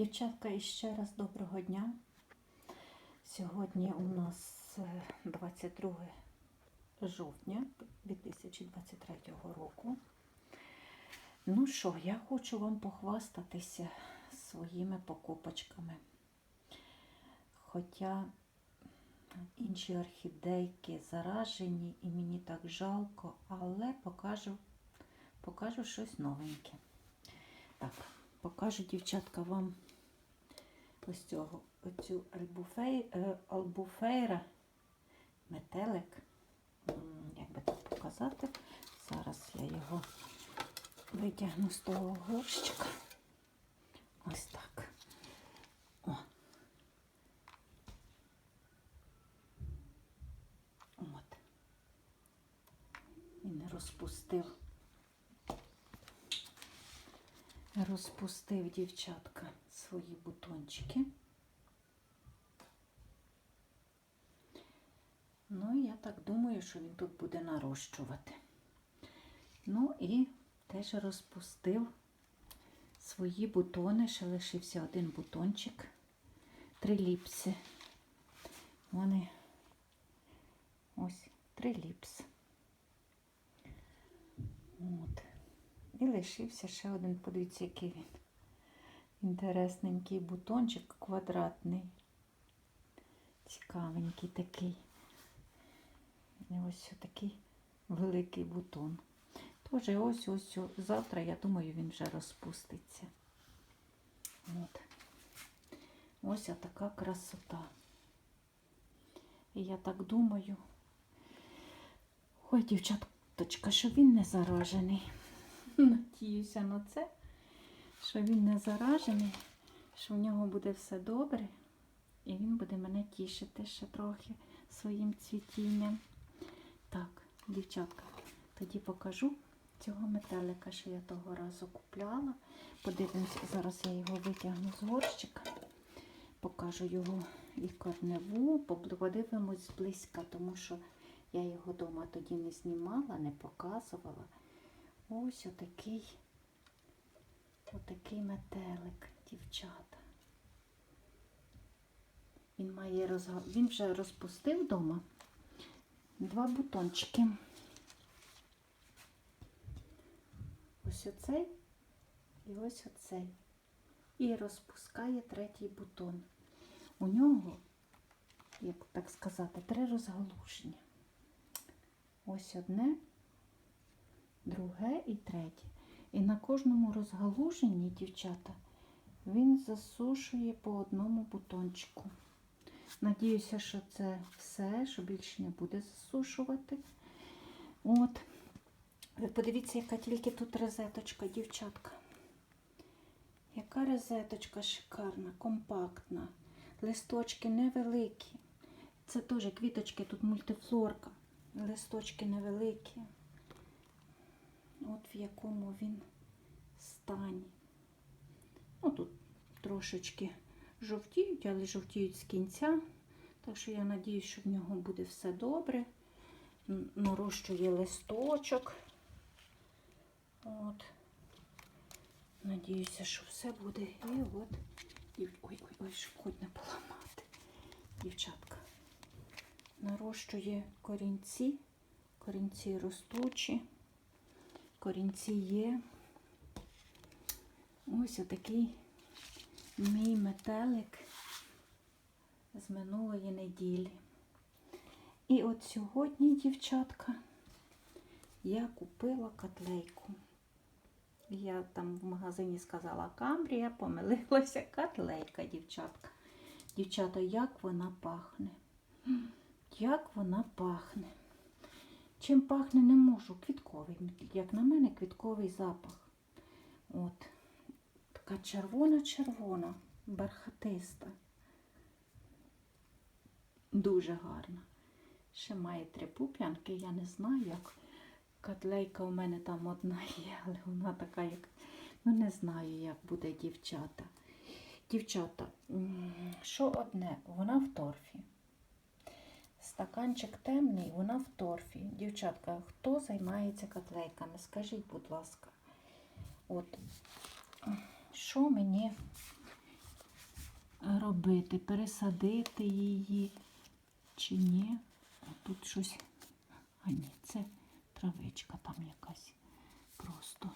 Дівчатка, і ще раз доброго дня. Сьогодні у нас е, 22 жовтня 2023 року. Ну що, я хочу вам похвастатися своїми покупочками. Хоча інші орхідейки заражені і мені так жалко, але покажу, покажу щось новеньке. Так, покажу, дівчатка, вам ось цього, оцю альбуфей, е, албуфейра, метелик. Як би так показати? Зараз я його витягну з того горщика. Ось так. О. От. І не розпустив. Розпустив дівчатка свої бутончики. Ну, я так думаю, що він тут буде нарощувати. Ну і теж розпустив свої бутони, ще лишився один бутончик, три ліпси. Вони ось три ліпси. От. І лишився ще один, подивіться, який він. Інтересненький бутончик квадратний. Цікавенький такий. Ось такий великий бутон. Тож ось ось. Завтра, я думаю, він вже розпуститься. От. Ось така красота. І я так думаю. Ой, дівчаточка, що він не заражений. Надіюся на це, що він не заражений, що в нього буде все добре, і він буде мене тішити ще трохи своїм цвітінням. Так, дівчатка, тоді покажу цього метелика, що я того разу купляла. Подивимося, зараз я його витягну з горщика, покажу його і корневу, подивимось зблизька, тому що я його вдома тоді не знімала, не показувала. Ось отакий, отакий метелик, дівчата. Він має розга... Він вже розпустив вдома два бутончики. Ось оцей і ось оцей. І розпускає третій бутон. У нього, як так сказати, три розгалуження. Ось одне, друге і третє. І на кожному розгалуженні, дівчата, він засушує по одному бутончику. Надіюся, що це все, що більше не буде засушувати. От. Ви подивіться, яка тільки тут розеточка, дівчатка. Яка розеточка шикарна, компактна. Листочки невеликі. Це теж квіточки, тут мультифлорка. Листочки невеликі. От в якому він стані. Ну, тут трошечки жовтіють, але жовтіють з кінця. Так що я надіюсь, що в нього буде все добре. Нарощує листочок. От. Надіюся, що все буде. І от. Ой, ой, ой, щоб хоч не поламати. Дівчатка. Нарощує корінці. Корінці ростучі. Корінці є. Ось отакий мій метелик з минулої неділі. І от сьогодні, дівчатка, я купила котлейку. Я там в магазині сказала камбрія, помилилася котлейка, дівчатка. Дівчата, як вона пахне. Як вона пахне. Чим пахне, не можу. Квітковий. Як на мене, квітковий запах. От. Така червона-червона, бархатиста. Дуже гарна. Ще має три пуп'янки, я не знаю, як котлейка у мене там одна є, але вона така, як. Ну, не знаю, як буде дівчата. Дівчата, що одне, вона в торфі. Стаканчик темний, вона в торфі. Дівчатка, хто займається котлейками? Скажіть, будь ласка. От, що мені робити? Пересадити її чи ні? Тут щось. А ні, це травичка там якась. Просто.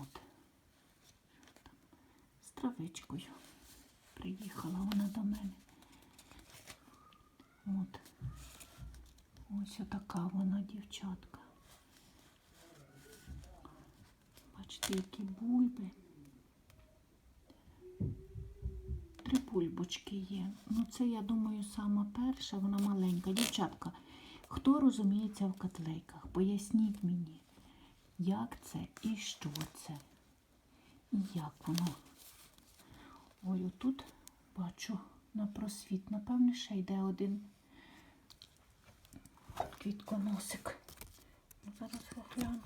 От. З травичкою. Приїхала вона до мене. От. Ось отака вона, дівчатка. Бачите, які бульби. Три бульбочки є. Ну, це, я думаю, сама перша, вона маленька. Дівчатка, хто розуміється в котлейках, поясніть мені, як це і що це, і як воно. Ой, отут бачу на просвіт. Напевне, ще йде один квітконосик. Ну, Зараз погляну.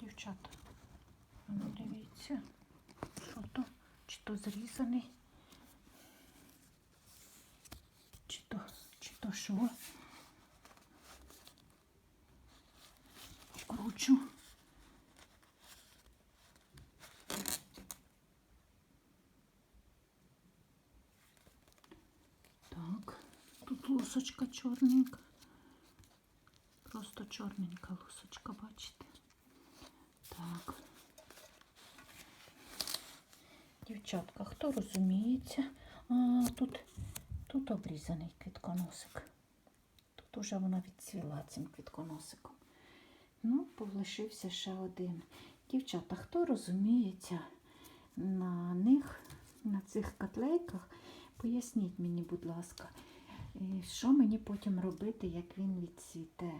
Дівчата, ну дивіться, що то, чи то зрізаний, чи то, чи то що. Кручу. Так, тут лусочка чорненька. Просто чорненька лусочка, бачите? Так. Дівчатка, хто розуміється? А, тут, тут обрізаний квітконосик. Тут уже вона відцвіла цим квітконосиком. Ну, полишився ще один. Дівчата, хто розуміється на них, на цих котлейках, поясніть мені, будь ласка, е, що мені потім робити, як він відцвіте?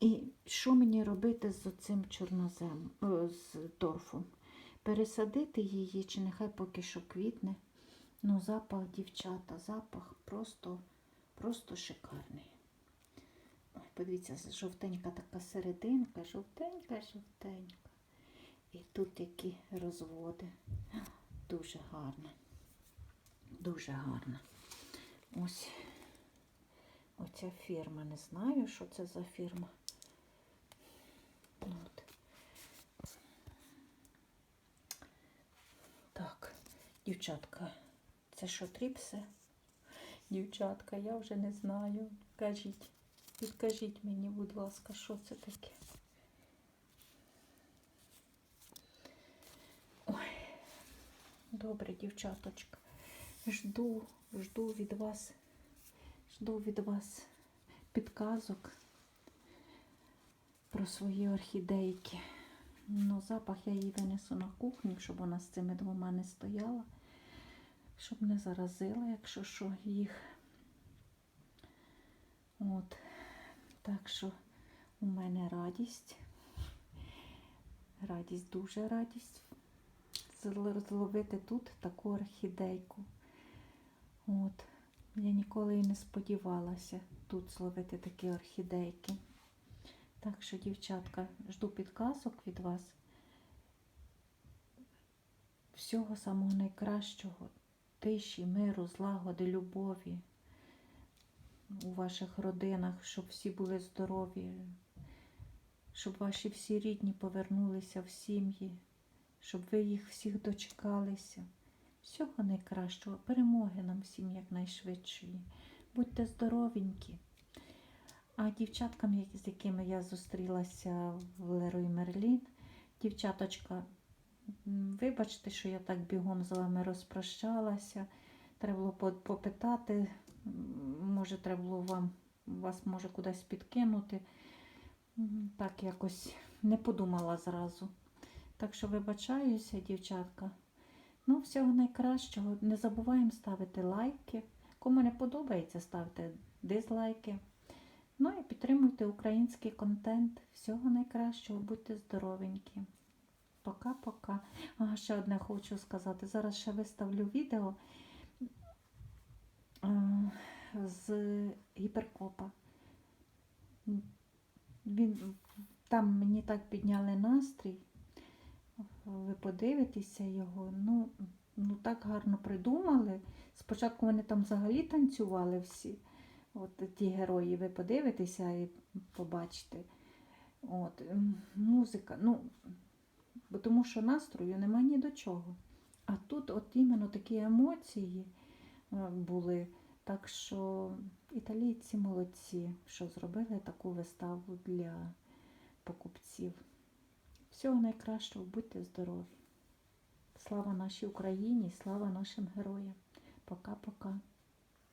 І що мені робити з цим чорнозем, з торфом? Пересадити її, чи нехай поки що квітне. Ну, запах, дівчата, запах просто, просто шикарний. Ой, подивіться, жовтенька така серединка, жовтенька, жовтенька. І тут які розводи. Дуже гарно. Дуже гарно. Ось оця фірма. Не знаю, що це за фірма. От. Так, дівчатка, це що тріпси? Дівчатка, я вже не знаю. Кажіть, підкажіть мені, будь ласка, що це таке? Ой, добре, дівчаточка. Жду, жду від вас, жду від вас підказок про свої орхідейки. Ну, запах я її винесу на кухню, щоб вона з цими двома не стояла, щоб не заразила, якщо що, їх. От. Так що у мене радість. Радість, дуже радість. зл- Зловити тут таку орхідейку. От. Я ніколи і не сподівалася тут зловити такі орхідейки. Так що, дівчатка, жду підказок від вас. Всього самого найкращого, тиші, миру, злагоди, любові у ваших родинах, щоб всі були здорові, щоб ваші всі рідні повернулися в сім'ї, щоб ви їх всіх дочекалися. Всього найкращого, перемоги нам всім якнайшвидшої. Будьте здоровенькі. А дівчаткам, з якими я зустрілася в Лерой Мерлін, дівчаточка, вибачте, що я так бігом з вами розпрощалася. Треба було попитати, може, треба було вам вас може кудись підкинути. Так якось не подумала зразу. Так що вибачаюся, дівчатка. Ну, всього найкращого. Не забуваємо ставити лайки. Кому не подобається, ставте дизлайки. Ну і підтримуйте український контент. Всього найкращого, будьте здоровенькі. Пока-пока. А ще одне хочу сказати. Зараз ще виставлю відео е, з гіперкопа. Він, там мені так підняли настрій ви подивитеся його, ну, ну так гарно придумали. Спочатку вони там взагалі танцювали всі. От ті герої, ви подивитеся і побачите. От, Музика. ну, бо Тому що настрою нема ні до чого. А тут от іменно такі емоції е, були. Так що італійці молодці, що зробили таку виставу для покупців. Всього найкращого, будьте здорові. Слава нашій Україні, слава нашим героям. Пока-пока.